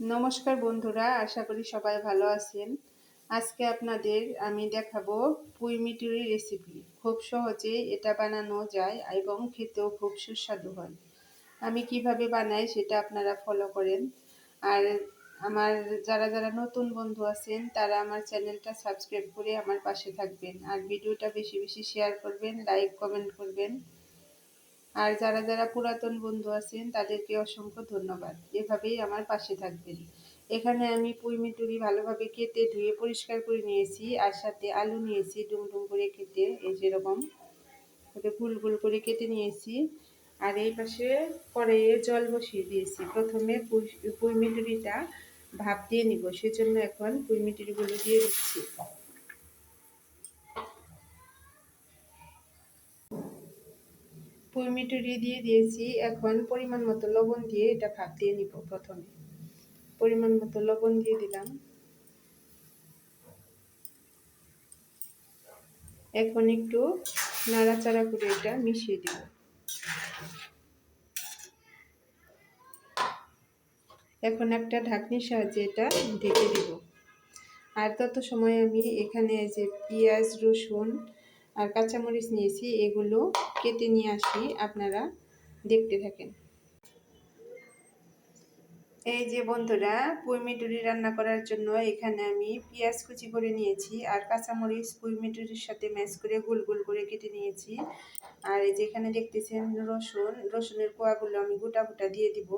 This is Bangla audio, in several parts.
নমস্কার বন্ধুরা, আশা করি সবাই ভালো আছেন। আজকে আপনাদের আমি দেখাবো পুঁই মিটুরি রেসিপি খুব সহজে এটা বানানো যায় এবং খেতেও খুব সুস্বাদু হয়। আমি কীভাবে বানাই সেটা আপনারা ফলো করেন। আর আমার যারা যারা নতুন বন্ধু আছেন, তারা আমার চ্যানেলটা সাবস্ক্রাইব করে আমার পাশে থাকবেন। আর ভিডিওটা বেশি বেশি শেয়ার করবেন লাইক কমেন্ট করবেন। আর যারা যারা পুরাতন বন্ধু আছেন, তাদেরকে অসংখ্য ধন্যবাদ। এভাবেই আমার পাশে থাকবেন। এখানে আমি পুঁই মিটুরি ভালোভাবে কেটে ধুয়ে পরিষ্কার করে নিয়েছি আর সাথে আলু নিয়েছি, ডুমডুম করে কেটে, এই যেরকম ওটা গুল গুল করে কেটে নিয়েছি। আর এই পাশে কড়াইয়ে জল বসিয়ে দিয়েছি। প্রথমে পুঁই মিটুরিটা ভাপ দিয়ে নিব, সেজন্য এখন পুঁই মিটুরিগুলো দিয়ে দিচ্ছি। পুঁইমিটুরি দিয়ে দিয়েছি, এখন পরিমাণ মতো লবণ দিয়ে এটা ভাপ দিয়ে নিব প্রথমে। পরিমাণ মতো লবণ দিয়ে দিলাম। এখন একটু নাড়াচাড়া করে এটা মিশিয়ে দিব। এখন একটা ঢাকনির সাহায্যে এটা ঢেকে দিব। আর তত সময় আমি এখানে যে পেঁয়াজ, রসুন আর কাঁচামরিচ নিয়েছি এগুলো কেটে নিয়ে আসি আপনারা দেখতে থাকেন। এই যে বন্ধুরা পুঁইমিটুরি রান্না করার জন্য এখানে আমি পেঁয়াজ কুচি করে নিয়েছি আর কাঁচামরিচ পুঁইমিটুরির সাথে ম্যাশ করে গোল গোল করে কেটে নিয়েছি। আর এই যে এখানে দেখতেছেন রসুন, রসুনের কোয়াগুলো আমি গোটা গোটা দিয়ে দিব।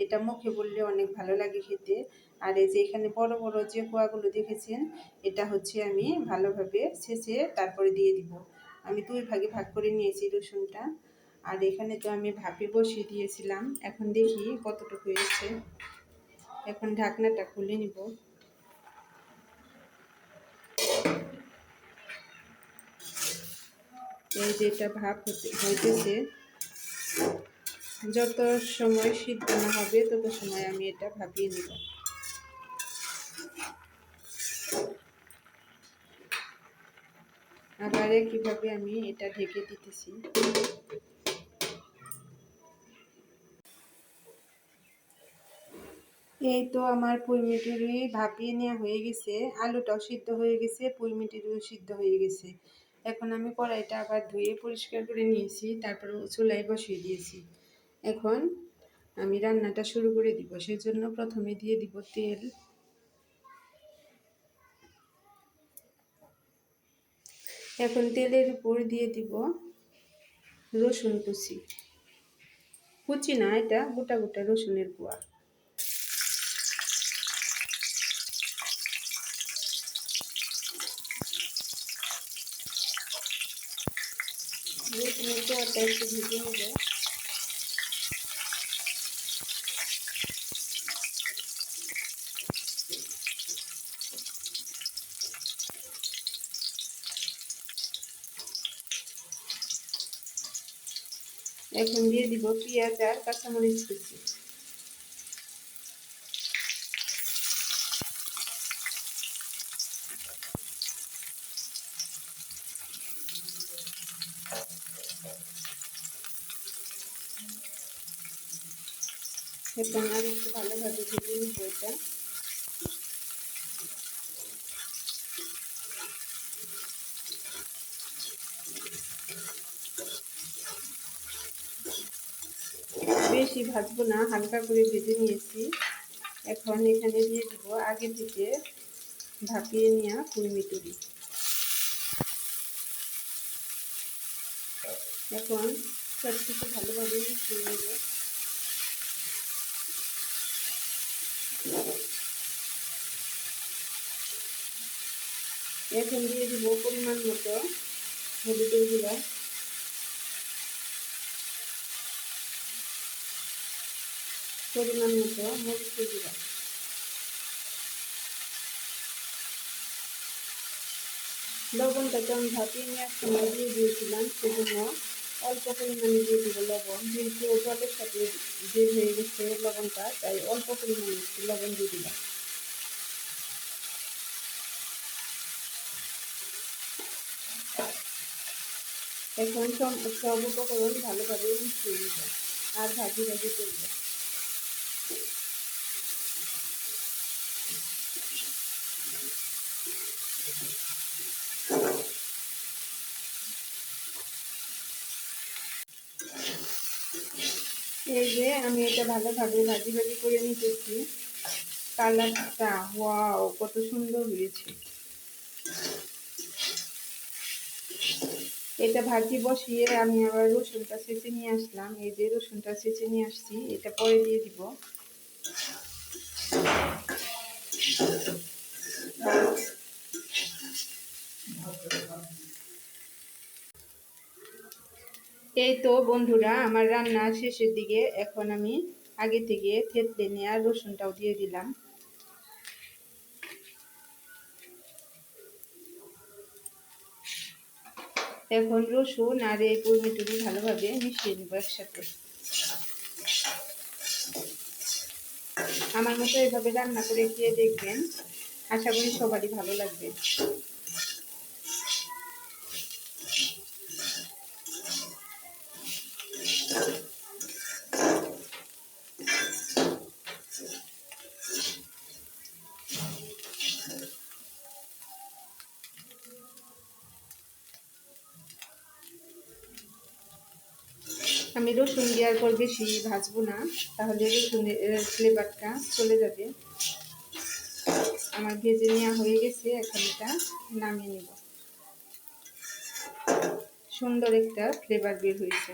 এটা মুখে বললে অনেক ভালো লাগে খেতে। আর এই যে এখানে বড় বড় যে কোয়াগুলো দেখেছেন, এটা হচ্ছে আমি ভালোভাবে ছেঁচে তারপরে দিয়ে দিব। আমি দুই ভাগে ভাগ করে নিয়েছি রসুনটা। আর এখানে তো আমি ভাপে বসিয়ে দিয়েছিলাম। এখন দেখি কতটুকু হয়েছে। এখন ঢাকনাটা খুলে নিব। এই যেটা ভাপ হইতেছে। যত সময় সিদ্ধ না হবে, তত সময় আমি এটা ভাপিয়ে নিব। আবার কীভাবে আমি এটা ঢেকে দিতেছি। এই তো আমার পুঁই মিটুরি ভাপিয়ে নেওয়া হয়ে গেছে। আলুটাও সিদ্ধ হয়ে গেছে, পুঁই মিটুরিও সিদ্ধ হয়ে গেছে। এখন আমি কড়াইটা আবার ধুয়ে পরিষ্কার করে নিয়েছি, তারপর চুলাই বসিয়ে দিয়েছি। এখন আমি রান্নাটা শুরু করে দিব, সেজন্য প্রথমে দিয়ে দিব তেল। এখন তেলের উপর দিয়ে দিব রসুন কুচি। কুচি না, এটা গোটা গোটা রসুনের কুয়া রসুনের কুয়াটা একটু ভেজে নেব। এখন দিয়ে দিব পেঁয়াজ আর কাঁচামরিচ কুচি। এখন একটু ভালোভাবে ভেজে নিব এটা। বেশি ভাজবো না, হালকা করে ভেজে নিয়েছি। এখন এখানে দিয়ে দিব আগে থেকে ভাপিয়ে নেওয়া কুড়মিটুরি এখন সব কিছু ভালোভাবে মিশিয়ে নেব। এখন দিয়ে দিব পরিমাণ মতো হলুদের গুঁড়া পরিমাণ মতো মরিচের গুঁড়া লবণটাকে আমি ভাপিয়ে নেওয়ার সময় দিয়ে দিয়েছিলাম, সেজন্য অল্প পরিমাণে দিয়ে দিব লবণ। যেহেতু জলের সাথে বের হয়ে গেছে লবণটা, তাই অল্প পরিমাণে লবণ দিয়ে দিলাম। এখন সব সব উপকরণ ভালোভাবে তৈরি হয়। আর ভাজি ভাজি করব। এই যে আমি এটা ভালোভাবে ভাজি ভাজি করে নিতেছি। কালারটা ও কত সুন্দর হয়েছে। এটা ভাজি বসিয়ে আমি আবার রসুনটা ছেঁচে নিয়ে আসলাম। এই যে রসুনটা ছেঁচে নিয়ে আসছি, এটা পরে দিয়ে দিব। এই তো বন্ধুরা, আমার রান্না শেষের দিকে এখন আমি আগে থেকে থেতলে নেওয়া রসুনটাও দিয়ে দিলাম। এখন রসুন আর এই টুরি ভালোভাবে মিশিয়ে নেব একসাথে। আমার মতো এভাবে রান্না করে খেয়ে দেখবেন, আশা করি সবারই ভালো লাগবে। আমি রসুন দেওয়ার পর বেশি ভাজবো না, তাহলে রসুনের ফ্লেভারটা চলে যাবে। আমার ভেজে নেওয়া হয়ে গেছে, এখন এটা নামিয়ে নেব। সুন্দর একটা ফ্লেভার বের হয়েছে।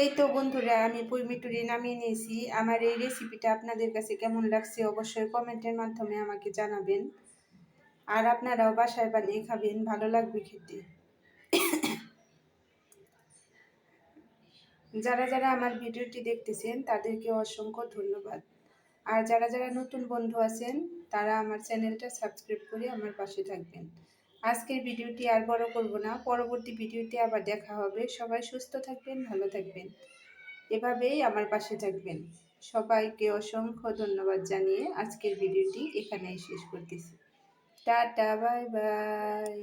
এই তো বন্ধুরা, আমি পুইমিটুরি নামিয়ে নিয়েছি। আমার এই রেসিপিটা আপনাদের কাছে কেমন লাগছে অবশ্যই কমেন্টের মাধ্যমে আমাকে জানাবেন। আর আপনারাও বাসায় বানিয়ে খাবেন, ভালো লাগবে খেতে। যারা যারা আমার ভিডিওটি দেখতেছেন, তাদেরকে অসংখ্য ধন্যবাদ। আর যারা যারা নতুন বন্ধু আছেন, তারা আমার চ্যানেলটা সাবস্ক্রাইব করে আমার পাশে থাকবেন। আজকের ভিডিওটি আর বড় করব না, পরবর্তী ভিডিওতে আবার দেখা হবে। সবাই সুস্থ থাকবেন, ভালো থাকবেন। এভাবেই আমার পাশে থাকবেন। সবাইকে অসংখ্য ধন্যবাদ জানিয়ে আজকের ভিডিওটি এখানেই শেষ করতেছি। Tata, bye bye.